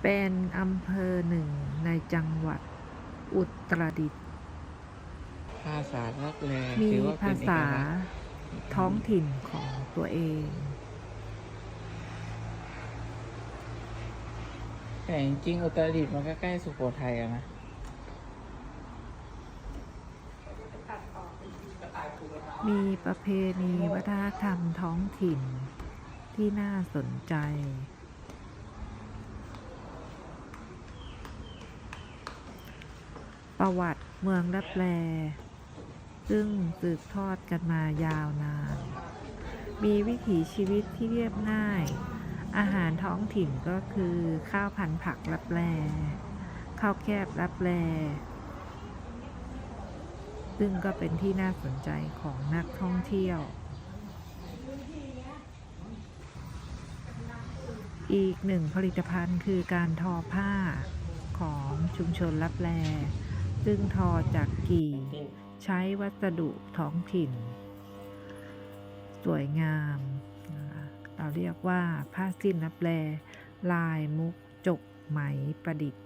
เป็นอำเภอหนึ่งในจังหวัดอุตรดิตถ์ภาษาลับแลมีถือว่าเป็ภานเอกษาลักษณ์ท้องถิ่นของตัวเอง แต่จริงๆอุตรดิตถ์มันก็ใกล้สุโขทัยอะนะ มีประเพณีวัฒนธรรมท้องถิ่นที่น่าสนใจ ประวัติเมืองลับแลซึ่งสืบทอดกันมายาวนาน มีวิถีชีวิตที่เรียบง่าย อาหารท้องถิ่นก็คือข้าวพันผักลับแลข้าวแคบลับแลซึ่งก็เป็นที่น่าสนใจของนักท่องเที่ยว อีกหนึ่งผลิตภัณฑ์คือการทอผ้าของชุมชนลับแล ซึ่งทอจากกี่ใช้วัสดุท้องถิ่น สวยงามนะคะเราเรียกว่าผ้าสิ้นลับแลลายมุกจกไหมประดิษฐ์นะคะ